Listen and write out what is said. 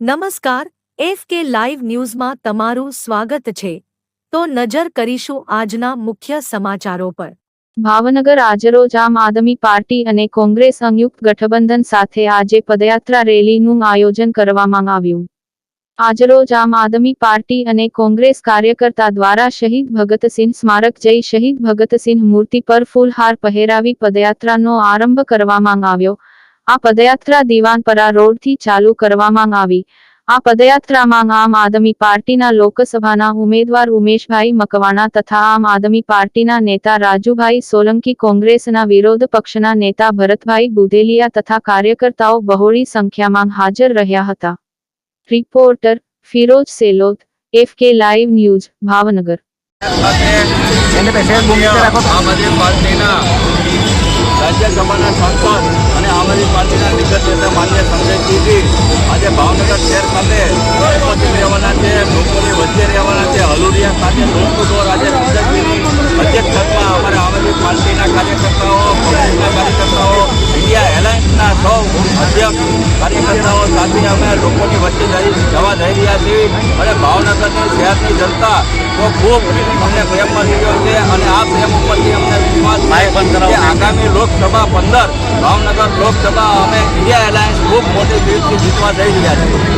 નમસ્કાર, F K live ન્યૂઝમાં તમારું સ્વાગત છે. તો નજર કરીશું આજના મુખ્ય સમાચારો પર. ભાવનગર આજરોજ આમ આદમી પાર્ટી અને કોંગ્રેસ સંયુક્ત ગઠબંધન સાથે આજે પદયાત્રા રેલીનું આયોજન કરવામાં આવ્યું. આજરોજ આમ આદમી પાર્ટી અને કોંગ્રેસ કાર્યકર્તા દ્વારા શહીદ ભગતસિંહ સ્મારક જઈ શહીદ ભગતસિંહ મૂર્તિ પર ફૂલહાર પહેરાવી પદયાત્રાનો આરંભ કરવામાં આવ્યો. આ પદયાત્રા દિવાનપરા રોડથી ચાલુ કરવામાં આવી. આ પદયાત્રામાં આમ આદમી પાર્ટીના લોકસભાના ઉમેદવાર ઉમેશભાઈ મકવાણા તથા આમ આદમી પાર્ટીના નેતા રાજુભાઈ સોલંકી કોંગ્રેસના વિરોધ પક્ષના નેતા ભરતભાઈ બુધેલિયા તથા કાર્યકર્તાઓ બહોળી સંખ્યામાં હાજર રહ્યા હતા. Reporter Firoj Selot F K live news Bhavnagar. Aam Aadmi પાર્ટીના રાજ્યસભાના સાંસદ શહેર ખાતે ઉપસ્થિત રહેવાના છે લોકોની વચ્ચે રહેવાના છે. હલુરિયા સાથે લોકો ડોર આજે સંજયસિંહની અધ્યક્ષતામાં અમારા આમ આદમી પાર્ટીના કાર્યકર્તાઓ, કોંગ્રેસના કાર્યકર્તાઓ ઇન્ડિયા એલાયન્સના સૌ અધ્યક્ષ કાર્યકર્તાઓ સાથે અમે લોકોની વચ્ચે જવા જઈ રહ્યા છીએ અને ભાવનગરની શહેરની જનતા તો ખૂબ અમને પ્રેમ મળી રહ્યો છે અને આ પ્રેમ ઉપરથી અમને વિશ્વાસ બંધ કરાવવા આગામી લોકસભા પંદર ભાવનગર લોકસભા અમે ઇન્ડિયા એલાયન્સ ખૂબ મોટી લીડથી જીતવા જઈ રહ્યા છીએ.